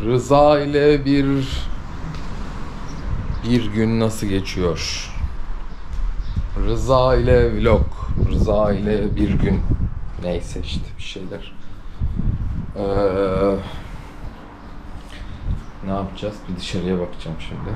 Rıza ile bir bir gün nasıl geçiyor? Rıza ile vlog. Rıza ile bir gün. Neyse işte bir şeyler. Ee, ne yapacağız? Bir dışarıya bakacağım şimdi.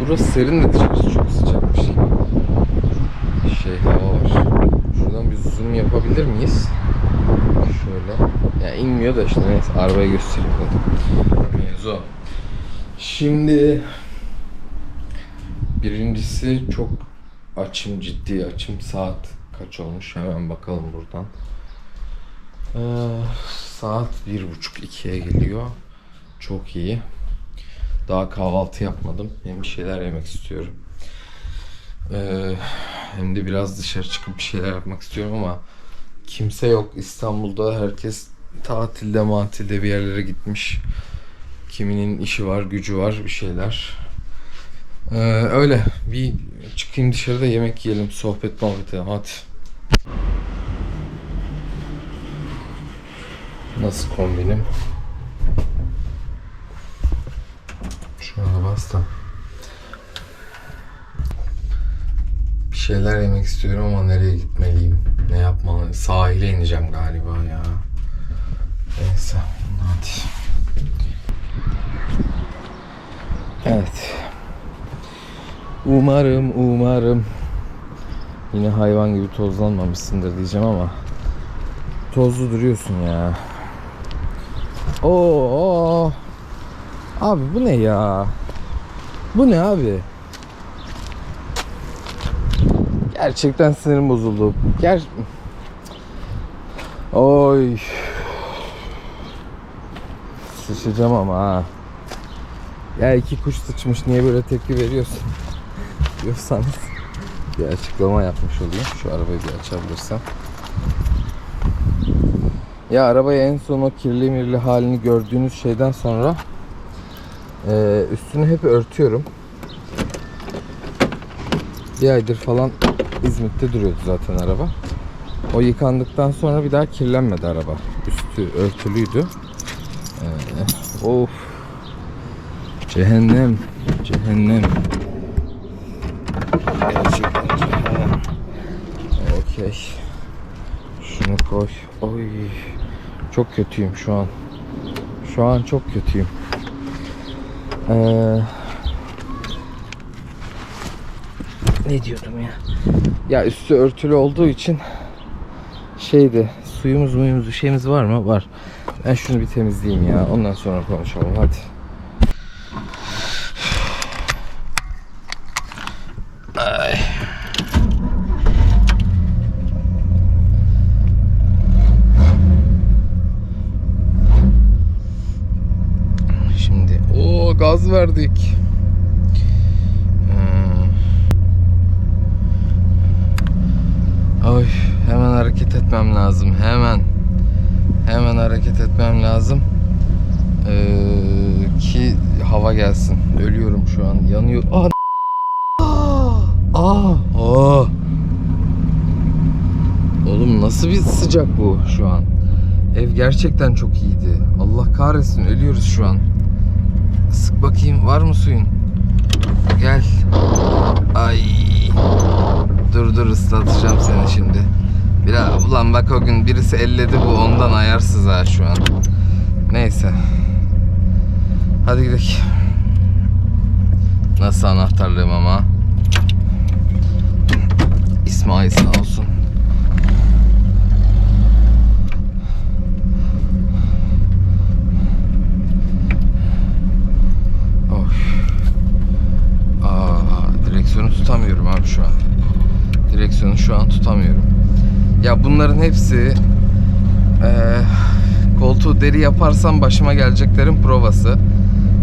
Burası serin de dışarısı çok sıcakmış. Şey hava var. Şuradan bir zoom yapabilir miyiz? Şöyle. Ya inmiyor da işte neyse arabayı göstereyim dedim. Mevzu. Şimdi birincisi çok açım ciddi açım saat kaç olmuş hemen bakalım buradan. Ee, saat bir buçuk ikiye geliyor. Çok iyi. Daha kahvaltı yapmadım. Hem bir şeyler yemek istiyorum. Ee, hem de biraz dışarı çıkıp bir şeyler yapmak istiyorum ama kimse yok. İstanbul'da herkes tatilde matilde bir yerlere gitmiş. Kiminin işi var, gücü var, bir şeyler. Ee, öyle. Bir çıkayım dışarıda yemek yiyelim, sohbet muhabbet edelim. Hadi. Nasıl kombinim? Şuna bas da. Bir şeyler yemek istiyorum ama nereye gitmeliyim? Ne yapmalıyım? Sahile ineceğim galiba ya. Neyse. Hadi. Evet. Umarım, umarım yine hayvan gibi tozlanmamışsındır diyeceğim ama tozlu duruyorsun ya. Oo. Abi bu ne ya? Bu ne abi? Gerçekten sinirim bozuldu. Ger Oy. Sıçacağım ama ha. Ya iki kuş sıçmış niye böyle tepki veriyorsun? diyorsanız bir açıklama yapmış olayım. Şu arabayı bir açabilirsem. Ya arabayı en son o kirli mirli halini gördüğünüz şeyden sonra e, üstünü hep örtüyorum. Bir aydır falan İzmit'te duruyordu zaten araba. O yıkandıktan sonra bir daha kirlenmedi araba. Üstü örtülüydü. Ee, of. Cehennem. Cehennem. Gerçekten cehennem. Okey. Şunu koy. Oy. Çok kötüyüm şu an. Şu an çok kötüyüm. Ee, ne diyordum ya? Ya üstü örtülü olduğu için şeydi suyumuz muyumuz şeyimiz var mı? Var. Ben şunu bir temizleyeyim ya. Ondan sonra konuşalım hadi. Şimdi o gaz verdik. Ay hemen hareket etmem lazım. Hemen. Hemen hareket etmem lazım. Ee, ki hava gelsin. Ölüyorum şu an. Yanıyor. Aa! Aa! Aa! Oğlum nasıl bir sıcak bu şu an? Ev gerçekten çok iyiydi. Allah kahretsin ölüyoruz şu an. Sık bakayım var mı suyun? Gel. Dur ıslatacağım seni şimdi. Biraz ulan bak o gün birisi elledi bu ondan ayarsız ha şu an. Neyse. Hadi gidelim. Nasıl anahtarlığım ama? İsmail sağ olsun. Of. Aa, direksiyonu tutamıyorum abi şu an. Direksiyonu şu an tutamıyorum. Ya bunların hepsi eee koltuğu deri yaparsam başıma geleceklerin provası.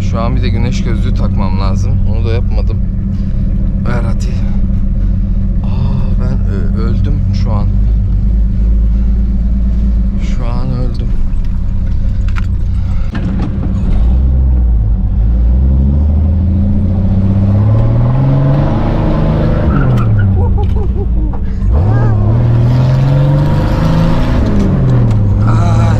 Şu an bir de güneş gözlüğü takmam lazım. Onu da yapmadım. Ver hadi. Aa ben ö- öldüm şu an. Şu an öldüm. Aa,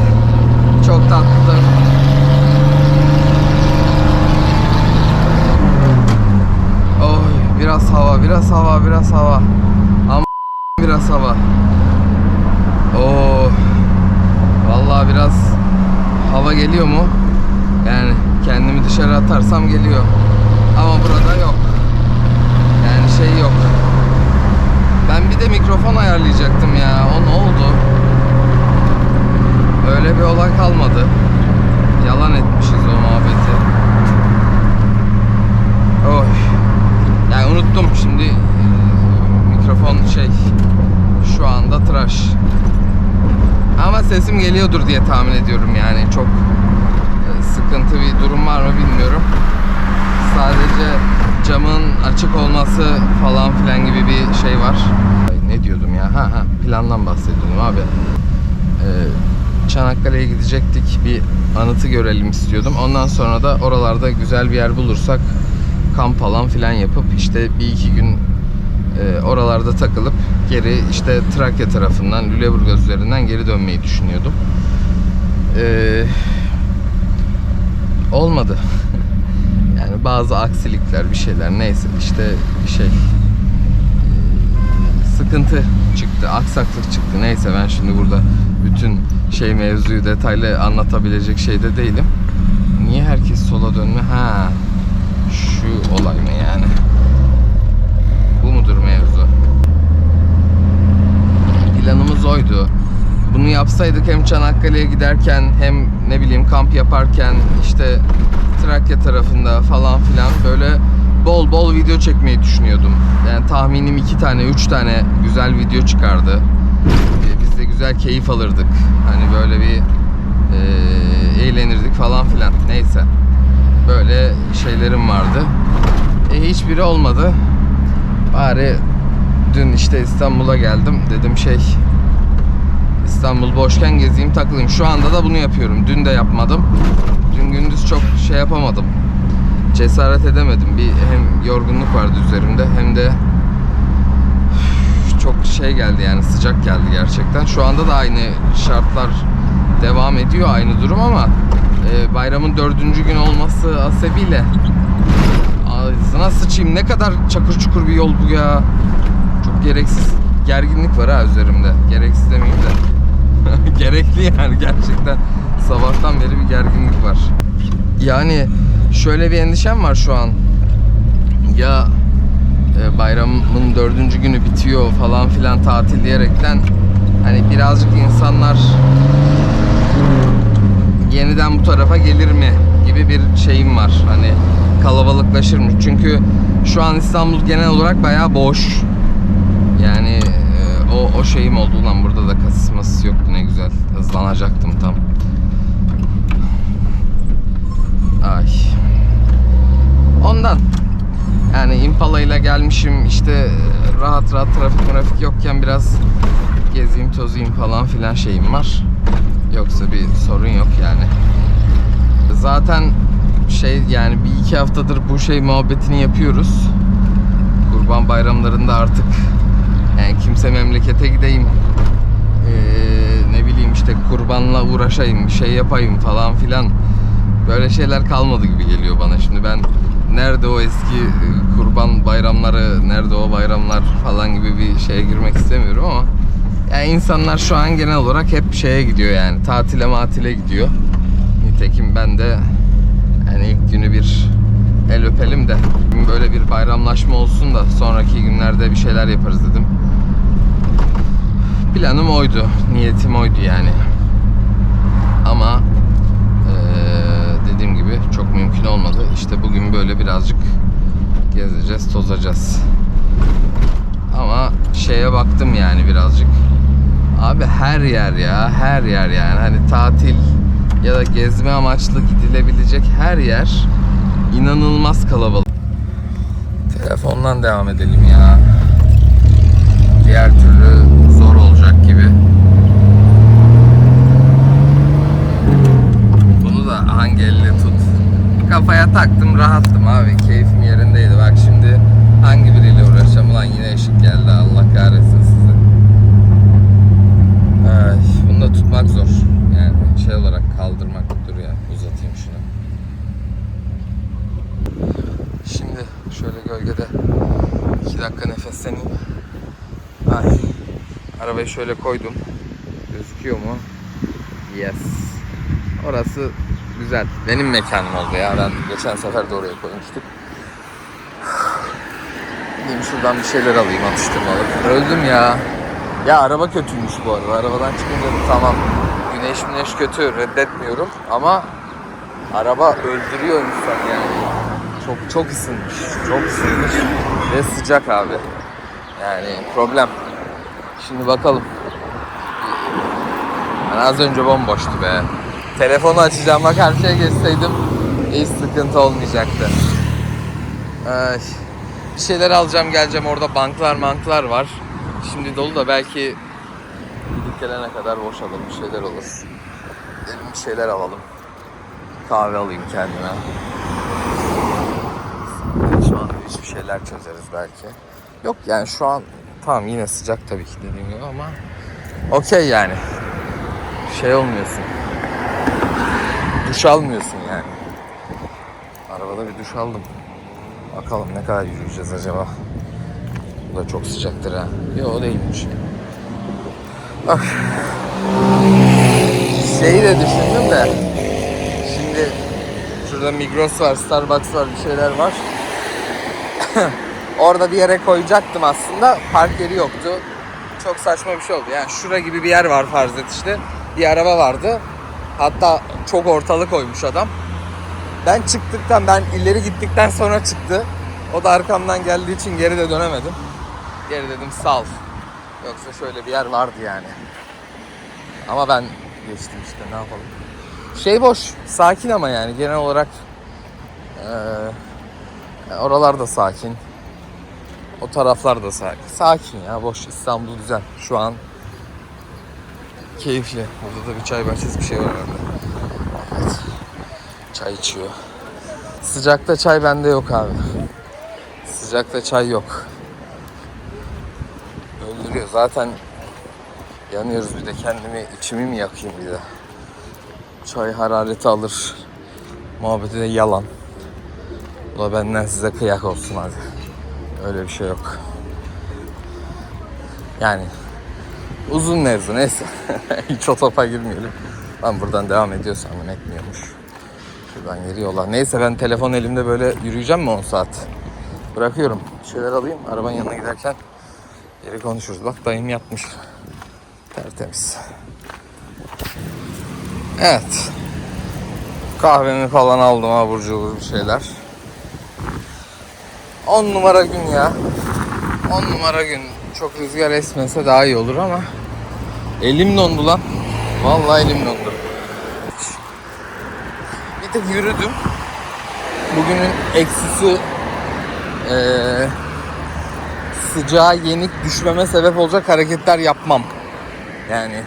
Biraz hava. Oo. Vallahi biraz hava geliyor mu? Yani kendimi dışarı atarsam geliyor. Ama burada yok. Yani şey yok. Ben bir de mikrofon ayarlayacaktım ya. O ne oldu? Öyle bir olay kalmadı. Yalan etmişiz o muhabbeti. Oy. Yani unuttum şimdi mikrofon şey şu anda tıraş. Ama sesim geliyordur diye tahmin ediyorum yani çok e, sıkıntı bir durum var mı bilmiyorum. Sadece camın açık olması falan filan gibi bir şey var. Ay, Ne diyordum ya? Ha ha plandan bahsediyordum abi. Ee, Çanakkale'ye gidecektik. Bir anıtı görelim istiyordum. Ondan sonra da oralarda güzel bir yer bulursak kamp falan filan yapıp işte bir iki gün e, oralarda takılıp geri işte Trakya tarafından Lüleburgaz üzerinden geri dönmeyi düşünüyordum. Ee, olmadı. yani bazı aksilikler bir şeyler neyse işte şey sıkıntı çıktı, aksaklık çıktı. Neyse ben şimdi burada bütün şey mevzuyu detaylı anlatabilecek şeyde değilim. Niye herkes sola dönme? Ha, şu olay mı yani? Bu mudur mevzu? Planımız oydu. Bunu yapsaydık hem Çanakkale'ye giderken hem ne bileyim kamp yaparken işte Trakya tarafında falan filan böyle bol bol video çekmeyi düşünüyordum. Yani tahminim iki tane, üç tane güzel video çıkardı. Ee, Biz de güzel keyif alırdık. Hani böyle bir e, eğlenirdik falan filan. Neyse. Böyle şeylerim vardı. E, hiçbiri olmadı. Bari dün işte İstanbul'a geldim. Dedim şey İstanbul boşken gezeyim takılayım. Şu anda da bunu yapıyorum. Dün de yapmadım. Dün gündüz çok şey yapamadım. Cesaret edemedim. Bir hem yorgunluk vardı üzerimde hem de çok şey geldi yani sıcak geldi gerçekten. Şu anda da aynı şartlar devam ediyor aynı durum ama e, bayramın dördüncü gün olması hasebiyle ağzına sıçayım ne kadar çakır çukur bir yol bu ya. Çok gereksiz gerginlik var ha üzerimde. Gereksiz demeyeyim de. Gerekli yani gerçekten. Sabahtan beri bir gerginlik var. Yani şöyle bir endişem var şu an. Ya e, bayramın dördüncü günü bitiyor falan filan tatil diyerekten hani birazcık insanlar yeniden bu tarafa gelir mi gibi bir şeyim var. Hani kalabalıklaşır mı? Çünkü şu an İstanbul genel olarak bayağı boş. Yani e, o o şeyim oldu lan burada da kasis masis yoktu ne güzel. Hızlanacaktım tam. Ay. Ondan. Yani Impala ile gelmişim işte rahat rahat trafik trafik yokken biraz gezeyim tozayım falan filan şeyim var. Yoksa bir sorun yok yani. Zaten şey yani bir iki haftadır bu şey muhabbetini yapıyoruz. Kurban bayramlarında artık yani kimse memlekete gideyim ee, ne bileyim işte kurbanla uğraşayım şey yapayım falan filan. Böyle şeyler kalmadı gibi geliyor bana. Şimdi ben nerede o eski e, kurban bayramları nerede o bayramlar falan gibi bir şeye girmek istemiyorum ama yani insanlar şu an genel olarak hep şeye gidiyor yani tatile matile gidiyor. Nitekim ben de yani ilk günü bir el öpelim de böyle bir bayramlaşma olsun da sonraki günlerde bir şeyler yaparız dedim. Planım oydu, niyetim oydu yani. Ama eee, dediğim gibi çok mümkün olmadı. İşte bugün böyle birazcık gezeceğiz, tozacağız. Ama şeye baktım yani birazcık. Abi her yer ya, her yer yani. Hani tatil ya da gezme amaçlı gidilebilecek her yer inanılmaz kalabalık. Telefondan devam edelim ya. Diğer türlü zor olacak gibi. Bunu da hangi elle tut? Kafaya taktım rahattım abi. Keyfim yerindeydi. Bak şimdi hangi biriyle uğraşacağım? Ulan yine ışık geldi. Allah kahretsin sizi. Ay, bunu da tutmak zor. Yani şey olarak kaldırmak dur ya. Uzatayım şunu. Şimdi şöyle gölgede iki dakika nefesleneyim. Ay. Arabayı şöyle koydum. Gözüküyor mu? Yes. Orası güzel. Benim mekanım oldu ya. Ben geçen sefer de oraya koymuştuk. Gideyim şuradan bir şeyler alayım atıştırmalık. Öldüm ya. Ya araba kötüymüş bu arada. Arabadan çıkınca tamam. Güneş güneş kötü reddetmiyorum ama araba öldürüyor insan yani. Çok çok ısınmış. Çok ısınmış ve sıcak abi. Yani problem. Şimdi bakalım. Ben az önce bomboştu be. Telefonu açacağım bak her şeye geçseydim hiç sıkıntı olmayacaktı. Ay. Bir şeyler alacağım geleceğim orada banklar manklar var. Şimdi dolu da belki gelene kadar boşalır bir şeyler olur. Gidelim bir şeyler alalım. Kahve alayım kendime. Şu an hiçbir şeyler çözeriz belki. Yok yani şu an tamam yine sıcak tabii ki dediğim gibi ama okey yani. Şey olmuyorsun. Duş almıyorsun yani. Arabada bir duş aldım. Bakalım ne kadar yürüyeceğiz acaba. Bu da çok sıcaktır ha. Yok değilmiş. Ah. Şeyi de düşündüm de. Şimdi şurada Migros var, Starbucks var, bir şeyler var. Orada bir yere koyacaktım aslında. Park yeri yoktu. Çok saçma bir şey oldu. Yani şura gibi bir yer var farz et işte. Bir araba vardı. Hatta çok ortalık koymuş adam. Ben çıktıktan, ben ileri gittikten sonra çıktı. O da arkamdan geldiği için geri de dönemedim. Geri dedim sal. Yoksa şöyle bir yer vardı yani. Ama ben geçtim işte ne yapalım. Şey boş, sakin ama yani genel olarak eee oralar da sakin. O taraflar da sakin. Sakin ya boş İstanbul güzel. Şu an keyifli. Burada da bir çay bahçesi bir şey var herhalde. Evet. Çay içiyor. Sıcakta çay bende yok abi. Sıcakta çay yok. Öldürüyor. Zaten yanıyoruz bir de kendimi içimi mi yakayım bir de. Çay harareti alır. Muhabbeti de yalan. Bu da benden size kıyak olsun hadi. Öyle bir şey yok. Yani uzun mevzu neyse. Hiç o topa girmeyelim. Ben buradan devam ediyorsam etmiyormuş. Şuradan geri yola. Neyse ben telefon elimde böyle yürüyeceğim mi 10 saat? Bırakıyorum. Bir şeyler alayım. Arabanın yanına giderken geri konuşuruz. Bak dayım yatmış. Tertemiz. Evet. Kahvemi falan aldım abur cubur bir şeyler. 10 numara gün ya. 10 numara gün. Çok rüzgar esmese daha iyi olur ama elim dondu lan. Vallahi elim dondu. Bir tek yürüdüm. Bugünün eksisi eee sıcağa yenik düşmeme sebep olacak hareketler yapmam. Yani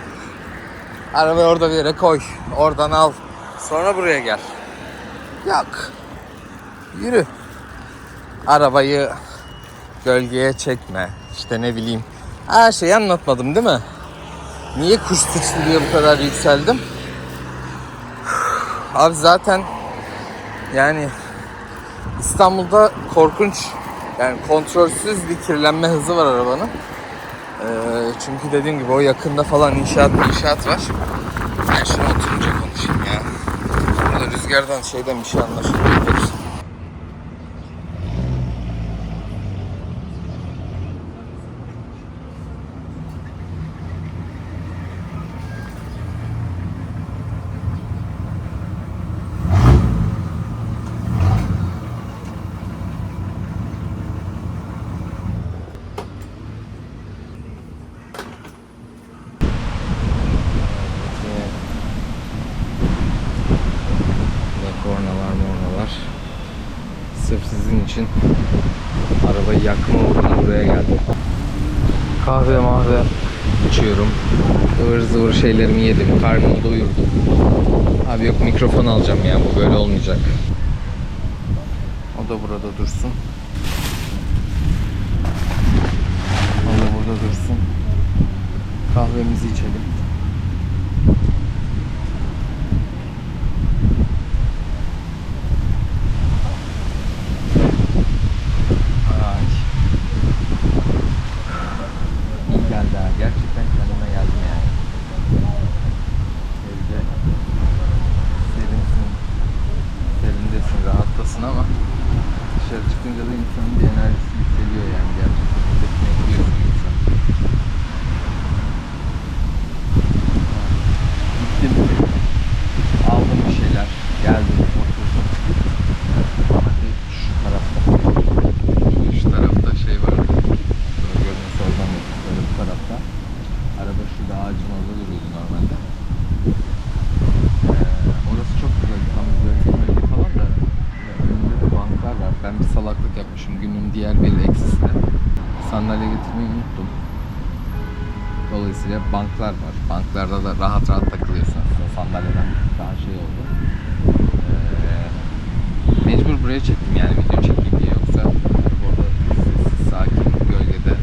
arabayı orada bir yere koy. Oradan al. Sonra buraya gel. Yok. Yürü. Arabayı gölgeye çekme. İşte ne bileyim. Her şeyi anlatmadım değil mi? Niye kuş sıçtı diye bu kadar yükseldim? Abi zaten yani İstanbul'da korkunç yani kontrolsüz bir kirlenme hızı var arabanın. Ee, çünkü dediğim gibi o yakında falan inşaat inşaat var. Ben şuna oturunca konuşayım ya. Burada rüzgardan şeyden bir şey anlaşılmıyor. İçin arabayı yakma uğruna buraya geldim. Kahve mahve içiyorum. ıvır zıvır şeylerimi yedim. Karnımı doyurdum. Abi yok mikrofon alacağım ya bu böyle olmayacak. O da burada dursun. O da burada dursun. Kahvemizi içelim. Da şurada ağacın orada duruyordu normalde. Ee, orası çok güzel. Tam gölge falan da önünde de banklar var. Ben bir salaklık yapmışım günün diğer bir eksisinde. Sandalye getirmeyi unuttum. Dolayısıyla banklar var. Banklarda da rahat rahat takılıyorsun aslında sandalyeden daha şey oldu. Ee, mecbur buraya çektim yani video çekeyim diye yoksa orada sessiz sakin gölgede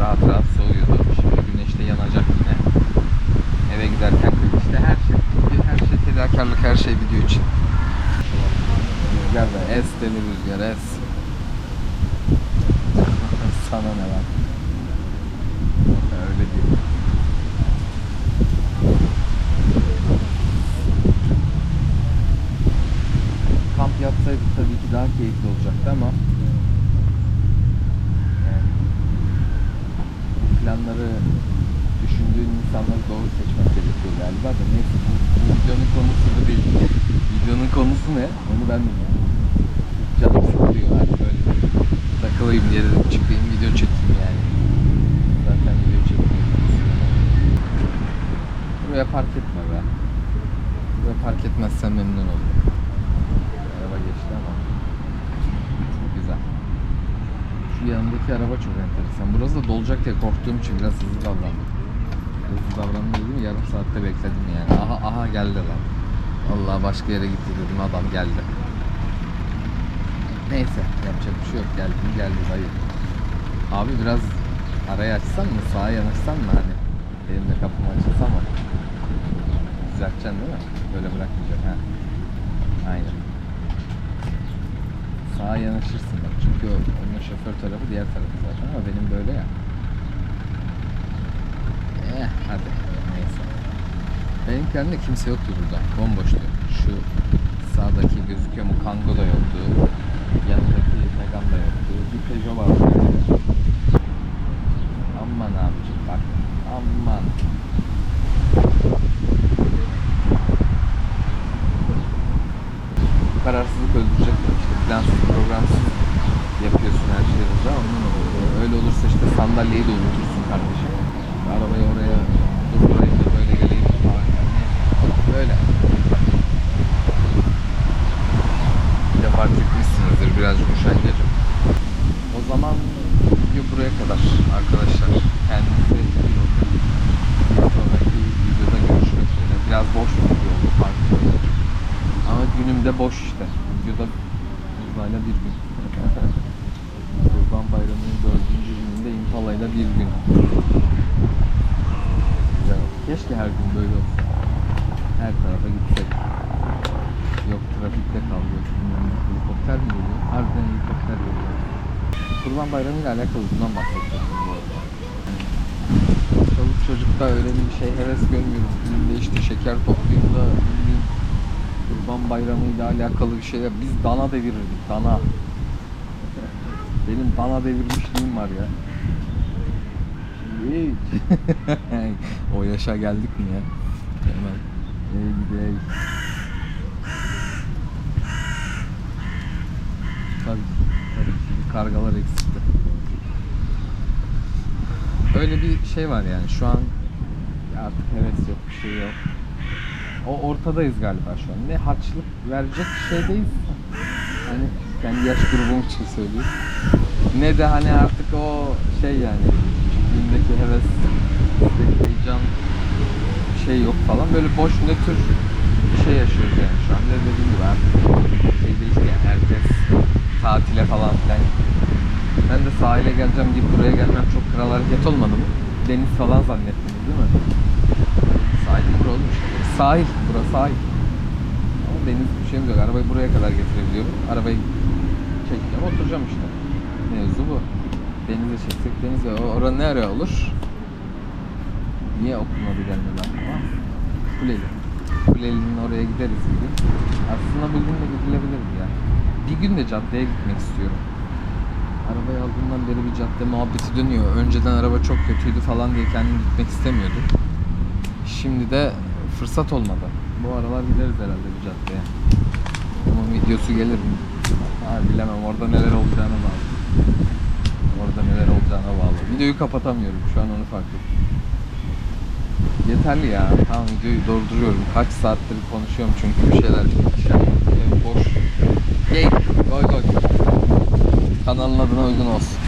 rahat rahat soğuyordu. Şimdi güneş de yanacak yine. Eve giderken işte her şey her şey fedakarlık her şey video için. Rüzgar da es deli rüzgar es. Sana ne var? Öyle değil. Kamp yapsaydık tabii ki daha keyifli olacaktı ama yani planları düşündüğün insanları doğru seçmek gerekiyor galiba da neyse bu, bu videonun konusu bu değil. Videonun konusu ne? Onu ben bilmiyorum. Canım sıkılıyor artık böyle takılayım diye dedim çıkayım video çekeyim yani. Zaten video çekmiyorum. Buraya park etme be. Buraya park etmezsen memnun olurum. Araba geçti ama. Güzel. Şu yanındaki araba çok enteresan. Burası da dolacak diye korktuğum için biraz hızlı davrandım. Hızlı davrandım dedim yarım saatte bekledim yani. Aha aha geldi lan. Allah başka yere gitti dedim adam geldi. Neyse yapacak bir şey yok geldi mi geldi dayı. Abi biraz arayı açsan mı sağa yanaşsan mı hani benim de kapımı açılsa mı? Düzelteceksin değil mi? Böyle bırakmayacaksın ha. Aynen. Sağa yanaşırsın bak çünkü onun şoför tarafı diğer tarafı zaten ama benim böyle ya. Eh hadi neyse. Benimkilerinde kimse yoktu burada. Bomboştu. Şu sağdaki gözüküyor mu? Kango da yoktu. Yanındaki Megane da yoktu. Bir Peugeot vardı. Aman abicim bak. Aman. Bu kararsızlık öldürecek mi? İşte plansız programsız yapıyorsun her şeyi burada. Ondan oluyor. Öyle olursa işte sandalyeyi de unutursun kardeşim. Arabayı oraya dur burayı da böyle geleyim falan. Yani böyle. Bir de fark etmişsinizdir biraz üşengecim. O zaman video buraya kadar arkadaşlar. Kendinize iyi bakın. Bir sonraki videoda görüşmek üzere. Biraz boş bir video oldu farkındayım. Ama günümde boş işte. Videoda Uzayla bir gün. Kurban Bayramı'nın dördüncü gününde Impala'yla bir gün. Güzel. Keşke her gün böyle olsa. Her tarafa gitsek. Yok trafikte kalıyor. Ne, Helikopter mi geliyor? Harbiden helikopter geliyor. Kurban Bayramı ile alakalı bundan bahsedeceğim bu arada. Çoluk çocukta öyle bir şey heves görmüyorum. Filmde işte şeker toplayayım da bileyim Kurban Bayramı ile alakalı bir şeyler. Biz dana devirirdik, dana. Benim dana devirmişliğim var ya. O yaşa geldik mi ya? Hemen. Ey gidey. Tabii, tabii şimdi kargalar eksikti. Öyle bir şey var yani şu an artık heves yok bir şey yok. O ortadayız galiba şu an. Ne harçlık verecek şeydeyiz. Hani kendi yaş grubum için söyleyeyim. Ne de hani artık o şey yani küçüklüğümdeki heves, heyecan bir şey yok falan. Böyle boş nötr bir şey yaşıyoruz yani şu an. Ne dediğim gibi artık yani herkes tatile falan filan gidiyor. Ben de sahile geleceğim deyip buraya gelmem çok kral hareket olmadı mı? Deniz falan zannettiniz değil mi? Sahil bura oğlum işte. Sahil. Burası sahil. Ama deniz bir şeyimiz yok. Arabayı buraya kadar getirebiliyorum. Arabayı çekeceğim oturacağım işte. Mevzu bu. Denize çeksek deniz var. O- Orada ne ara olur? Niye okunmadı gelmedi aklıma? Kuleli. Kuleli'nin oraya gideriz bir gün. Aslında bugün de gidilebilirdi ya. Bir gün de caddeye gitmek istiyorum. Arabayı aldığımdan beri bir cadde muhabbeti dönüyor. Önceden araba çok kötüydü falan diye kendim gitmek istemiyordum. Şimdi de fırsat olmadı. Bu aralar gideriz herhalde bir caddeye. Ama videosu gelir mi? Ha, bilemem orada neler olacağına bağlı. Orada neler olacağına bağlı. Videoyu kapatamıyorum şu an onu fark ettim. Yeterli ya. Tamam videoyu durduruyorum. Kaç saattir konuşuyorum çünkü bir şeyler şey boş. Gey, goy goy. Kanalın adına uygun olsun.